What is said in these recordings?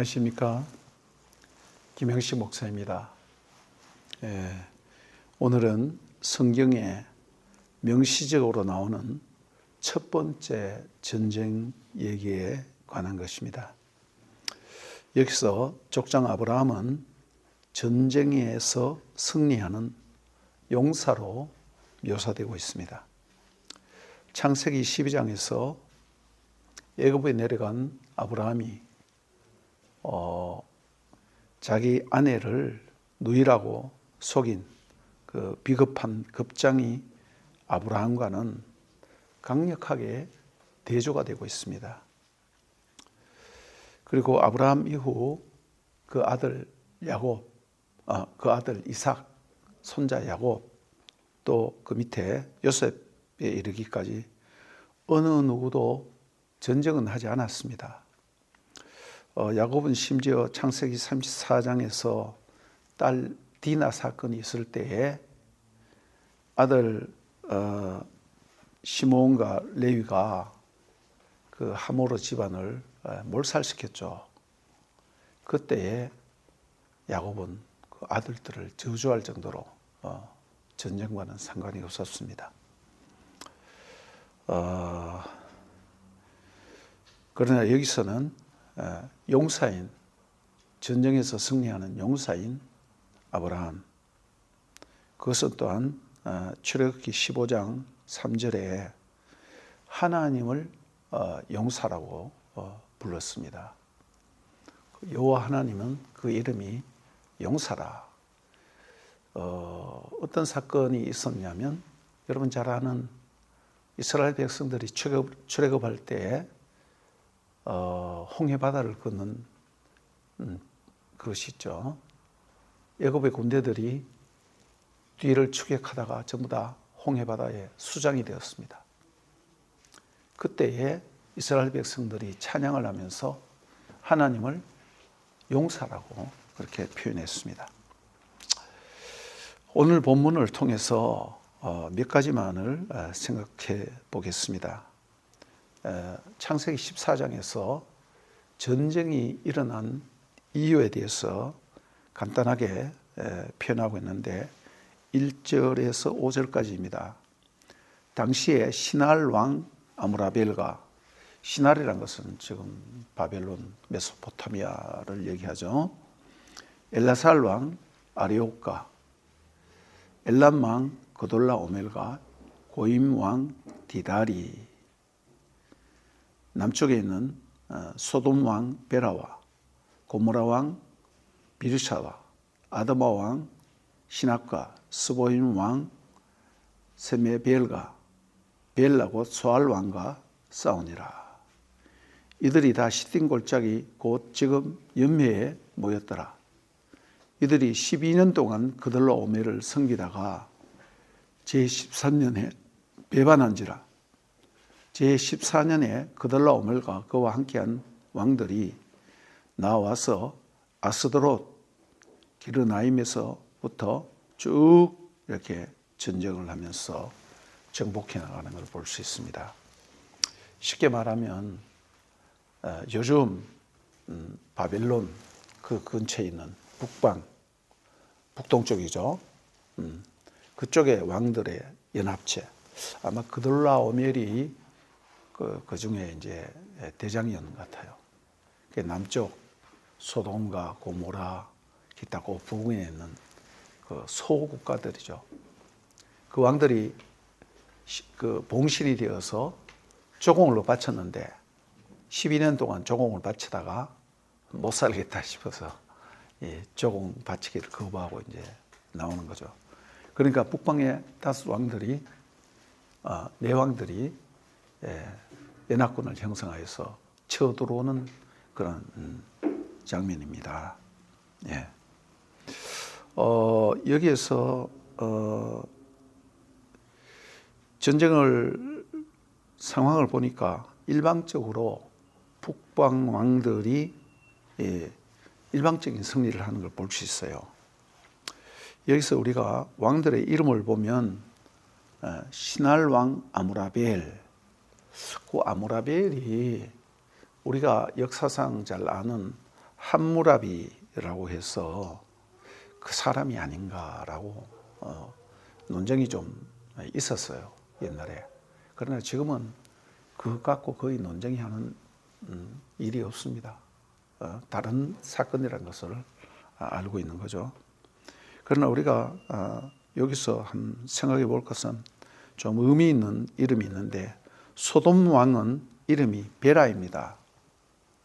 안녕하십니까. 김형식 목사입니다. 예, 오늘은 성경에 명시적으로 나오는 첫 번째 전쟁 얘기에 관한 것입니다. 여기서 족장 아브라함은 전쟁에서 승리하는 용사로 묘사되고 있습니다. 창세기 12장에서 애굽에 내려간 아브라함이 어, 자기 아내를 누이라고 속인 그 비겁한 급장이 아브라함과는 강력하게 대조가 되고 있습니다. 그리고 아브라함 이후 그 아들 야곱, 아, 그 아들 이삭, 손자 야곱, 또 그 밑에 요셉에 이르기까지 어느 누구도 전쟁은 하지 않았습니다. 어, 야곱은 심지어 창세기 34장에서 딸 디나 사건이 있을 때에 아들 어, 시몬과 레위가 그 하모르 집안을 어, 몰살시켰죠. 그때에 야곱은 그 아들들을 저주할 정도로 어, 전쟁과는 상관이 없었습니다. 어, 그러나 여기서는 어, 용사인 전쟁에서 승리하는 용사인 아브라함 그것은 또한 어, 출애굽기 15장 3절에 하나님을 어, 용사라고 불렀습니다. 여호와 하나님은 그 이름이 용사라. 어, 어떤 사건이 있었냐면 여러분 잘 아는 이스라엘 백성들이 출애굽, 출애굽할 때 어, 홍해 바다를 걷는 음, 그것이 있죠. 애굽의 군대들이 뒤를 추격하다가 전부 다 홍해 바다에 수장이 되었습니다. 그때에 이스라엘 백성들이 찬양을 하면서 하나님을 용사라고 그렇게 표현했습니다. 오늘 본문을 통해서 어, 몇 가지만을 어, 생각해 보겠습니다. 창세기 14장에서 전쟁이 일어난 이유에 대해서 간단하게 표현하고 있는데 1절에서 5절까지입니다. 당시에 신할 왕 아무라벨과 신할이란 것은 지금 바벨론 메소포타미아를 얘기하죠. 엘라살 왕 아리오카, 엘람 왕 그돌라 오멜과 고임 왕 디다리, 남쪽에 있는 어, 소돔 왕 베라와 고모라 왕 비르샤와 아드마 왕 신학과 스보임 왕 세메벨과 벨라 곧 소알 왕과 싸우니라. 이들이 다 시딘 골짜기 곧 지금 연매에 모였더라. 이들이 12년 동안 그들로 오매를 섬기다가 제13년에 배반한지라. 제14년에 그들로 오멜과 그와 함께한 왕들이 나와서 아스드롯 기르나임에서부터 쭉 이렇게 전쟁을 하면서 정복해 나가는 걸 볼 수 있습니다. 쉽게 말하면 어, 요즘 음, 바벨론 그 근처에 있는 북방, 북동쪽이죠. 음, 그쪽의 왕들의 연합체. 아마 그들라 오멜이 그, 그 중에 이제 대장이었는 것 같아요. 남쪽 소돔과 고모라 기타 그 부근에 있는 그 소국가들이죠. 그 왕들이 그 봉신이 되어서 조공을 바쳤는데 12년 동안 조공을 바치다가 못 살겠다 싶어서 예, 조공 바치기를 거부하고 이제 나오는 거죠. 그러니까 북방의 다섯 왕들이 어, 네 왕들이 예, 연합군을 형성하여서 쳐 들어오는 그런 음, 장면입니다. 예. 어, 여기에서 어, 전쟁을 상황을 보니까 일방적으로 북방 왕들이 예, 일방적인 승리를 하는 걸 볼 수 있어요. 여기서 우리가 왕들의 이름을 보면 어, 신할 왕 아무라벨, 그 아무라벨이 우리가 역사상 잘 아는 함무라비라고 해서 그 사람이 아닌가라고 어, 논쟁이 좀 있었어요 옛날에. 그러나 지금은 그것 갖고 거의 논쟁이 하는 음, 일이 없습니다. 어, 다른 사건이라는 것을 알고 있는 거죠. 그러나 우리가 어, 여기서 한 생각해 볼 것은 좀 의미 있는 이름이 있는데 소돔 왕은 이름이 베라입니다.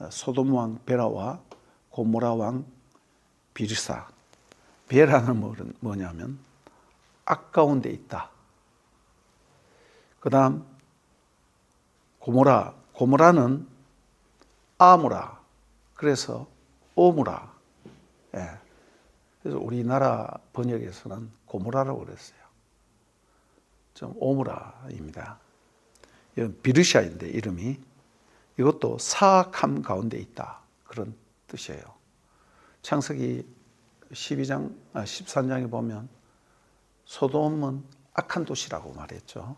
어, 소돔 왕 베라와 고모라 왕 비르사. 베라는 뭐냐면 아까운 데 있다. 그 다음 고모라. 고모라는 아무라. 그래서 오무라. 예. 그래서 우리나라 번역에서는 고모라라고 그랬어요. 좀 오무라입니다. 비르샤인데 이름이 이것도 사악함 가운데 있다. 그런 뜻이에요. 창세기 12장, 아, 13장에 보면 소돔은 악한 도시라고 말했죠.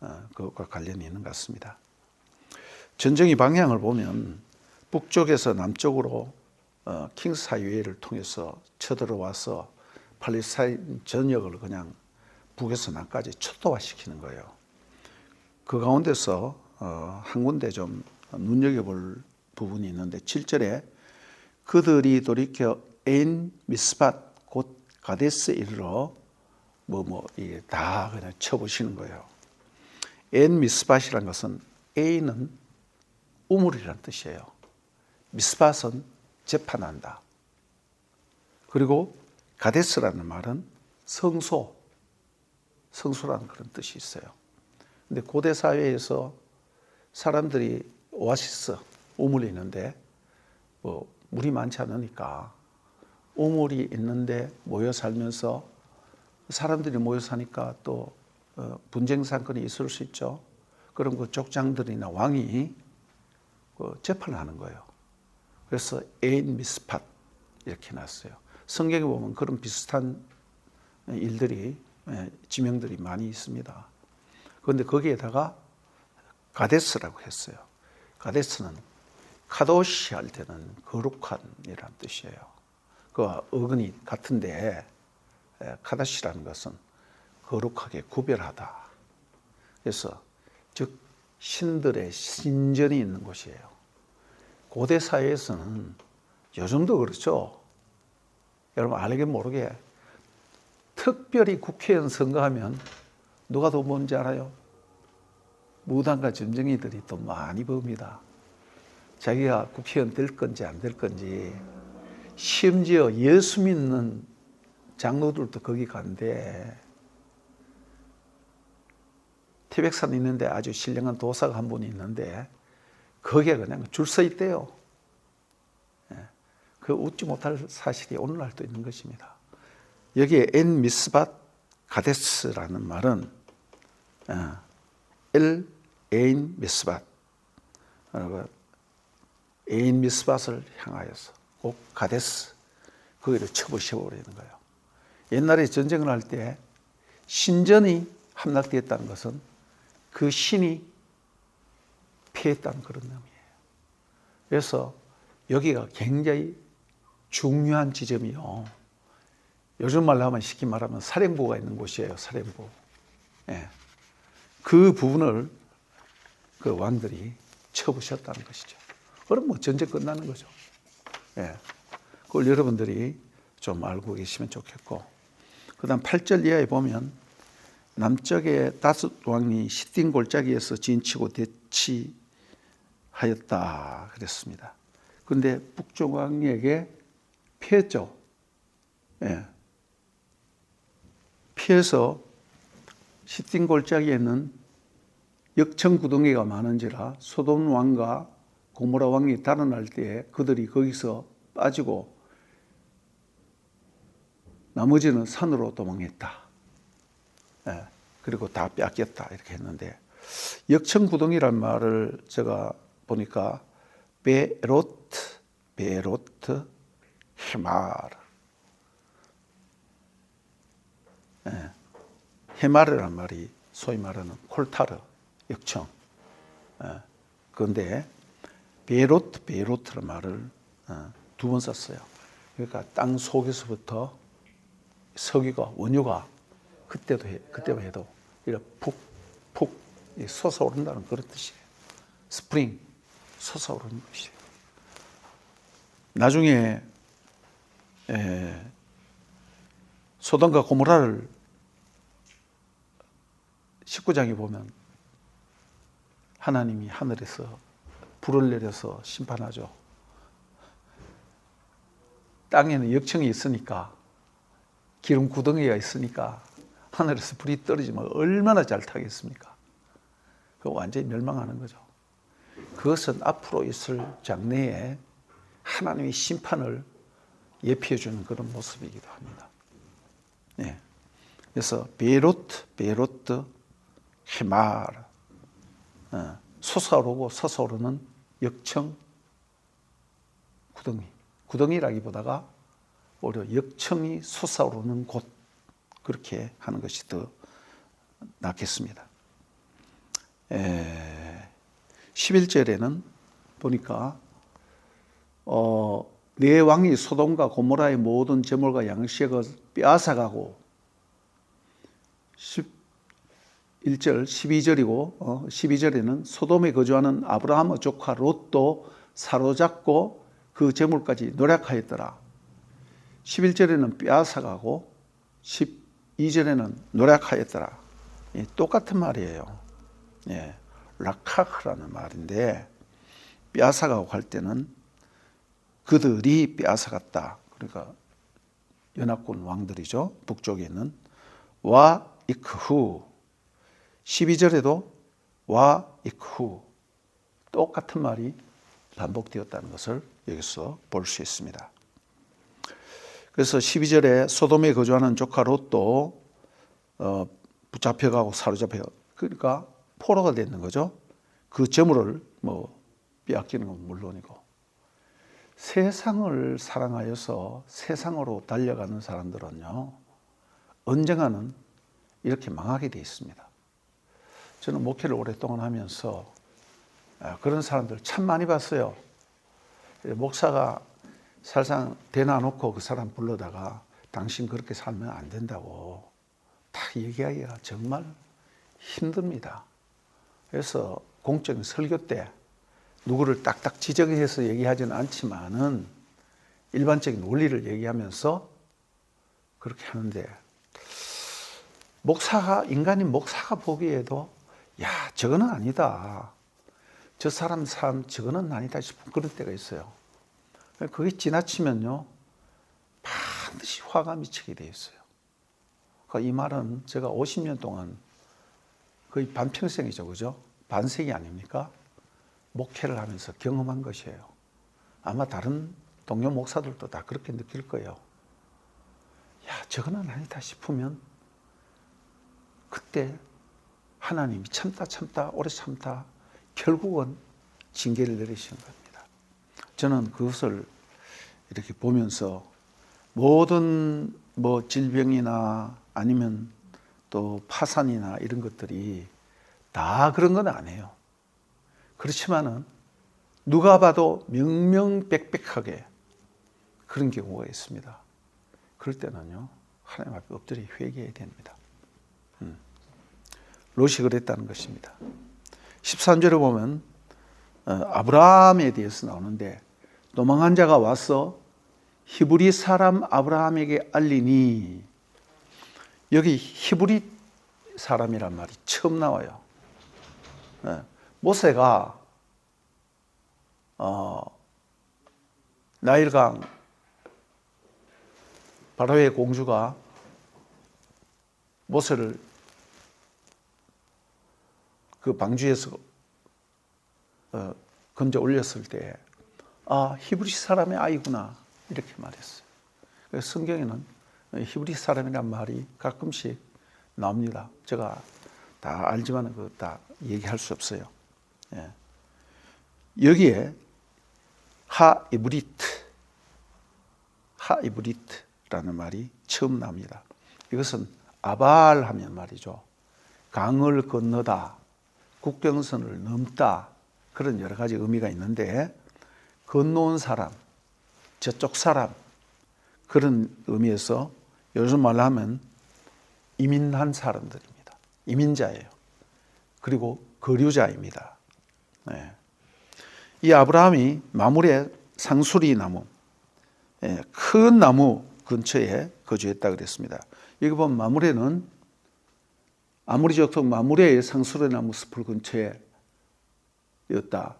어, 그것과 관련이 있는 것 같습니다. 전쟁의 방향을 보면 북쪽에서 남쪽으로 어, 킹스 하이웨이를 통해서 쳐들어와서 팔레스타인 전역을 그냥 북에서 남까지 초토화시키는 거예요. 그 가운데서 어, 한 군데 좀 눈여겨볼 부분이 있는데 7절에 그들이 돌이켜 엔 미스밭 곧 가데스 이르러 뭐뭐 이게 다 그냥 쳐보시는 거예요. 엔 미스밭이란 것은 A는 우물이란 뜻이에요. 미스밭은 재판한다. 그리고 가데스라는 말은 성소, 성소라는 그런 뜻이 있어요. 근데 고대 사회에서 사람들이 오아시스, 우물이 있는데 뭐 물이 많지 않으니까 우물이 있는데 모여 살면서 사람들이 모여 사니까 또 어, 분쟁 사건이 있을 수 있죠. 그럼 그 족장들이나 왕이 그 재판을 하는 거예요. 그래서 에인 미스팟 이렇게 놨어요. 성경에 보면 그런 비슷한 일들이 예, 지명들이 많이 있습니다. 그런데 거기에다가 가데스라고 했어요. 가데스는 카도시 할 때는 거룩한이란 뜻이에요. 그 어근이 같은데 예, 카다시라는 것은 거룩하게 구별하다. 그래서 즉 신들의 신전이 있는 곳이에요. 고대 사회에서는 요즘도 그렇죠. 여러분 알게 모르게 특별히 국회의원 선거하면 누가 더 뭔지 알아요? 무당과 점쟁이들이 또 많이 봅니다. 자기가 국회의원 될 건지 안 될 건지 심지어 예수 믿는 장로들도 거기 간대. 태백산 있는데 아주 신령한 도사가 한 분이 있는데 거기에 그냥 줄 서 있대요. 예. 그 웃지 못할 사실이 오늘날도 있는 것입니다. 여기에 엔 미스밭 가데스라는 말은 어, 엘 에인 미스밭 에인 미스밭을 향하여서 꼭 가데스 거기를 쳐부셔 버리는 거예요. 옛날에 전쟁을 할 때 신전이 함락되었다는 것은 그 신이 피했다는 그런 의미예요. 그래서 여기가 굉장히 중요한 지점이요. 요즘 말로 하면 쉽게 말하면 사령부가 있는 곳이에요. 사령부. 예. 그 부분을 그 왕들이 쳐부셨다는 것이죠. 그럼 뭐 전쟁 끝나는 거죠. 예. 그걸 여러분들이 좀 알고 계시면 좋겠고. 그 다음 8절 이하에 보면 남쪽의 다섯 왕이 시딘 골짜기에서 진치고 대치 하였다 그랬습니다. 근데 북쪽 왕에게 피했죠. 예. 피해서 시틴 골짜기에는 역청 구덩이가 많은지라 소돔 왕과 고모라 왕이 달아날 때에 그들이 거기서 빠지고 나머지는 산으로 도망했다. 예. 그리고 다 뺏겼다 이렇게 했는데 역청 구덩이란 말을 제가 보니까 베로트, 베로트, 헤마르. 예. 헤마르란 말이 소위 말하는 콜타르, 역청. 예. 그런데 베로트, 베로트란 말을 어, 두번 썼어요. 그러니까 땅 속에서부터 석유가 원유가 그때도 해, 그때도 해도 이렇게 푹푹 솟아오른다는 그런 뜻이에요. 스프링 솟아오르는 것이에요. 나중에 에, 소돔과 고모라를 19장에 보면 하나님이 하늘에서 불을 내려서 심판하죠. 땅에는 역청이 있으니까 기름 구덩이가 있으니까 하늘에서 불이 떨어지면 얼마나 잘 타겠습니까? 그 완전히 멸망하는 거죠. 그것은 앞으로 있을 장래에 하나님의 심판을 예표해 주는 그런 모습이기도 합니다. 네. 그래서 베로트, 베로트, 히마르, 어, 솟아오르고 솟아오르는 역청 구덩이. 구덩이라기보다가 오히려 역청이 솟아오르는 곳 그렇게 하는 것이 더 낫겠습니다. 에, 11절에는 보니까 어, 내 왕이 소돔과 고모라의 모든 재물과 양식을 빼앗아가고 11절, 12절이고 어, 12절에는 소돔에 거주하는 아브라함의 조카 롯도 사로잡고 그 재물까지 노력하였더라. 11절에는 빼앗아가고 12절에는 노력하였더라. 예, 똑같은 말이에요. 예, 라카흐라는 말인데 빼앗아가고 할 때는 그들이 빼앗아갔다. 그러니까 연합군 왕들이죠. 북쪽에 있는 와 이크후 12절에도 와 이크후 똑같은 말이 반복되었다는 것을 여기서 볼 수 있습니다. 그래서 12절에 소돔에 거주하는 조카 롯도 어, 붙잡혀가고 사로잡혀 그러니까 포로가 되는 거죠. 그 재물을 뭐 빼앗기는 건 물론이고 세상을 사랑하여서 세상으로 달려가는 사람들은요 언젠가는 이렇게 망하게 돼 있습니다. 저는 목회를 오랫동안 하면서 아, 그런 사람들 참 많이 봤어요. 목사가 살상 대놔놓고 그 사람 불러다가 당신 그렇게 살면 안 된다고 다 얘기하기가 정말 힘듭니다. 그래서 공적인 설교 때 누구를 딱딱 지적해서 얘기하지는 않지만은 일반적인 원리를 얘기하면서 그렇게 하는데 목사가 인간인 목사가 보기에도 야 저거는 아니다. 저 사람 삶 저거는 아니다 싶은 그런 때가 있어요. 그게 지나치면요 반드시 화가 미치게 돼 있어요. 그러니까 이 말은 제가 50년 동안 거의 반평생이죠, 그죠? 반세기 아닙니까? 목회를 하면서 경험한 것이에요. 아마 다른 동료 목사들도 다 그렇게 느낄 거예요. 야, 저거는 아니다 싶으면 그때 하나님이 참다 참다 오래 참다 결국은 징계를 내리시는 겁니다. 저는 그것을 이렇게 보면서 모든 뭐 질병이나 아니면 또 파산이나 이런 것들이 다 그런 건 아니에요. 그렇지만은 누가 봐도 명명백백하게 그런 경우가 있습니다. 그럴 때는요, 하나님 앞에 엎드려 회개해야 됩니다. 음. 롯이 그랬다는 것입니다. 13절에 보면 어, 아브라함에 대해서 나오는데 도망한 자가 와서 히브리 사람 아브라함에게 알리니 여기 히브리 사람이란 말이 처음 나와요. 네. 모세가 어, 나일강 바로의 공주가 모세를 그 방주에서 어, 건져 올렸을 때, 아, 히브리 사람의 아이구나. 이렇게 말했어요. 성경에는 히브리 사람이란 말이 가끔씩 나옵니다. 제가 다 알지만 그다 얘기할 수 없어요. 예. 여기에 하이브리트, 하이브리트라는 말이 처음 나옵니다. 이것은 아발 하면 말이죠. 강을 건너다, 국경선을 넘다, 그런 여러 가지 의미가 있는데, 건너온 사람, 저쪽 사람 그런 의미에서 요즘 말로 하면 이민한 사람들입니다. 이민자예요. 그리고 거류자입니다. 네. 이 아브라함이 마물의 상수리 나무, 예, 큰 나무 근처에 거주했다 그랬습니다. 여기 보면 마물에는 아무리 적통 마물의 상수리 나무 숲을 근처에 였다.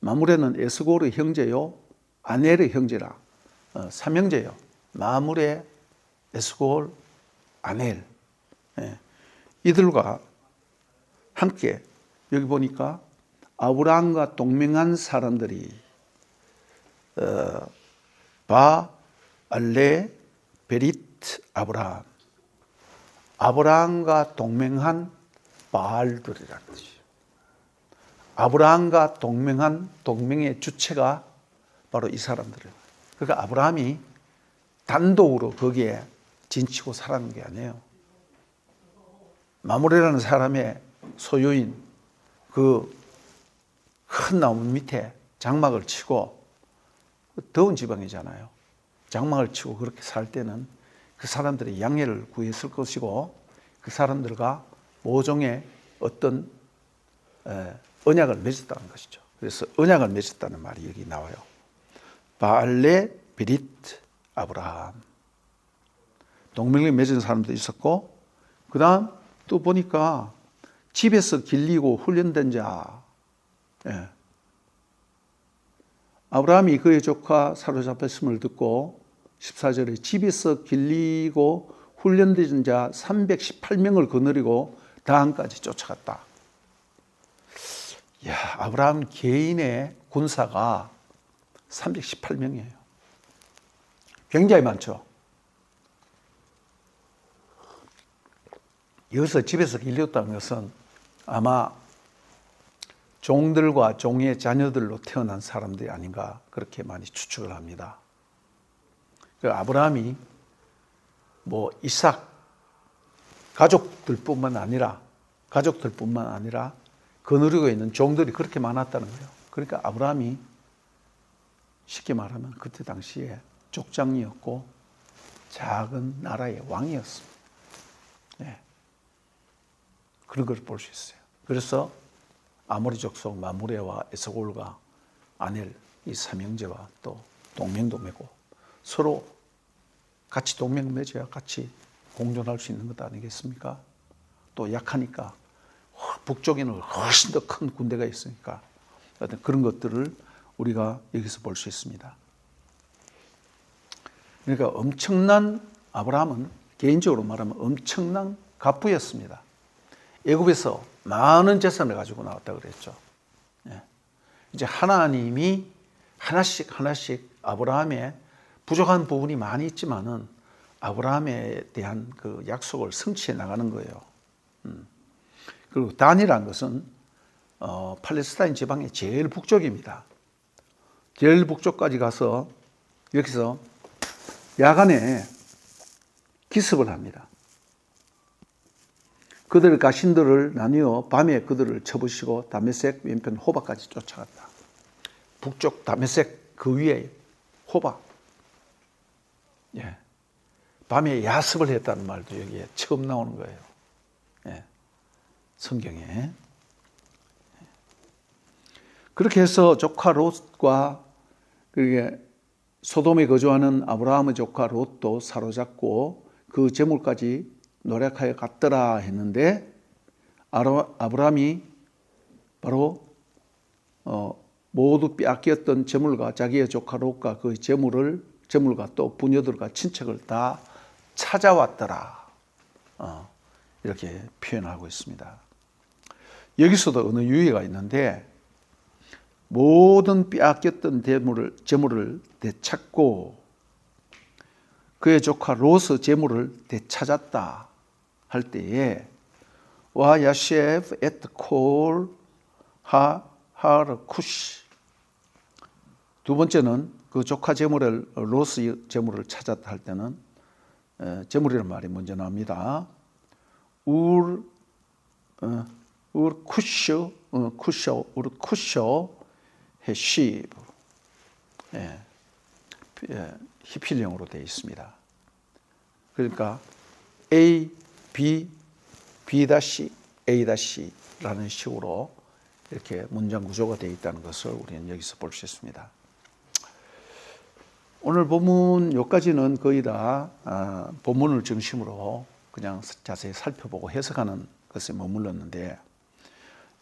마물에는 에스고르 형제요, 아넬의 형제라 어, 삼형제요. 마물의 에스골, 아넬 예. 이들과 함께 여기 보니까 아브라함과 동맹한 사람들이 어, 바 알레 베리트 아브라함 아브라함과 동맹한 바알들이라는 뜻이에요. 아브라함과 동맹한 동맹의 주체가 바로 이 사람들이에요. 그러니까 아브라함이 단독으로 거기에 진치고 살아는 게 아니에요. 마무레라는 사람의 소유인 그 큰 나무 밑에 장막을 치고 더운 지방이잖아요. 장막을 치고 그렇게 살 때는 그 사람들의 양해를 구했을 것이고 그 사람들과 모종의 어떤 언약을 맺었다는 것이죠. 그래서 언약을 맺었다는 말이 여기 나와요. 바알레 비릿 아브라함. 동맹을 맺은 사람도 있었고, 그 다음 또 보니까 집에서 길리고 훈련된 자. 예. 아브라함이 그의 조카 사로잡혔음을 듣고 14절에 집에서 길리고 훈련된 자 318명을 거느리고 다한까지 쫓아갔다. 야, 아브라함 개인의 군사가 318명이에요. 굉장히 많죠. 여기서 집에서 길렸다는 것은 아마 종들과 종의 자녀들로 태어난 사람들이 아닌가 그렇게 많이 추측을 합니다. 그 아브라함이 뭐 이삭 가족들뿐만 아니라 가족들뿐만 아니라 거느리고 있는 종들이 그렇게 많았다는 거예요. 그러니까 아브라함이 쉽게 말하면 그때 당시에 족장이었고 작은 나라의 왕이었습니다. 네. 그런 걸 볼 수 있어요. 그래서 아모리 족속 마무레와 에서골과 아넬 이 삼형제와 또 동맹도 맺고 서로 같이 동맹 맺어야 같이 공존할 수 있는 것 아니겠습니까? 또 약하니까 북쪽에는 훨씬 더 큰 군대가 있으니까 그런 것들을 우리가 여기서 볼 수 있습니다. 그러니까 엄청난 아브라함은 개인적으로 말하면 엄청난 갑부였습니다. 애굽에서 많은 재산을 가지고 나왔다 그랬죠. 예. 이제 하나님이 하나씩 하나씩 아브라함의 부족한 부분이 많이 있지만은 아브라함에 대한 그 약속을 성취해 나가는 거예요. 음. 그리고 단이란 것은 어, 팔레스타인 지방의 제일 북쪽입니다. 제일 북쪽까지 가서 여기서 야간에 기습을 합니다. 그들 가신들을 나뉘어 밤에 그들을 쳐부시고 다메섹 왼편 호박까지 쫓아갔다. 북쪽 다메섹 그 위에 호박. 예. 밤에 야습을 했다는 말도 여기에 처음 나오는 거예요. 예. 성경에. 그렇게 해서 조카 롯과 그게 소돔에 거주하는 아브라함의 조카 롯도 사로잡고 그 재물까지 노력하여 갔더라 했는데 아브라함이 바로 어, 모두 빼앗겼던 재물과 자기의 조카 롯과 그 재물을 재물과 또 부녀들과 친척을 다 찾아왔더라. 어, 이렇게 표현하고 있습니다. 여기서도 어느 유의가 있는데 모든 빼앗겼던 재물을, 재물을 되찾고 그의 조카 로스 재물을 되찾았다 할 때에 와 야셰프 에트 콜 하 하르 쿠시 두 번째는 그 조카 재물을 로스 재물을 찾았다 할 때는 재물이라는 말이 먼저 나옵니다. 울 어, 우르쿠쇼 어, 쿠쇼 우르쿠쇼 해시브 예. 예, 히필형으로 되어 있습니다. 그러니까 A, B, B 다시 A 다시라는 식으로 이렇게 문장 구조가 되어 있다는 것을 우리는 여기서 볼 수 있습니다. 오늘 본문 여기까지는 거의 다 아, 본문을 중심으로 그냥 자세히 살펴보고 해석하는 것에 머물렀는데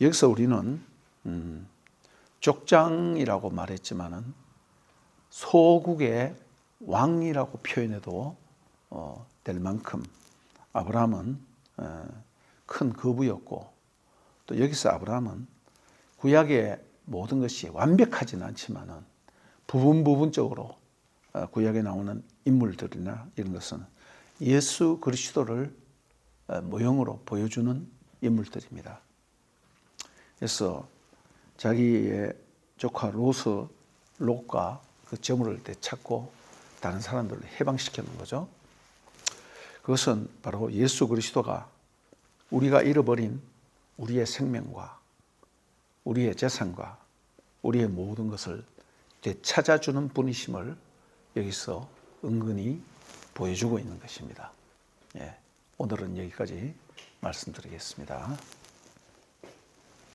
여기서 우리는 음, 족장이라고 말했지만은 소국의 왕이라고 표현해도 어, 될 만큼 아브라함은 어, 큰 거부였고 또 여기서 아브라함은 구약의 모든 것이 완벽하지는 않지만은 부분 부분적으로 어, 구약에 나오는 인물들이나 이런 것은 예수 그리스도를 어, 모형으로 보여주는 인물들입니다. 그래서 자기의 조카 로스 롯과 그 저물을 되찾고 다른 사람들을 해방시켜 놓은 거죠. 그것은 바로 예수 그리스도가 우리가 잃어버린 우리의 생명과 우리의 재산과 우리의 모든 것을 되찾아주는 분이심을 여기서 은근히 보여주고 있는 것입니다. 예, 오늘은 여기까지 말씀드리겠습니다.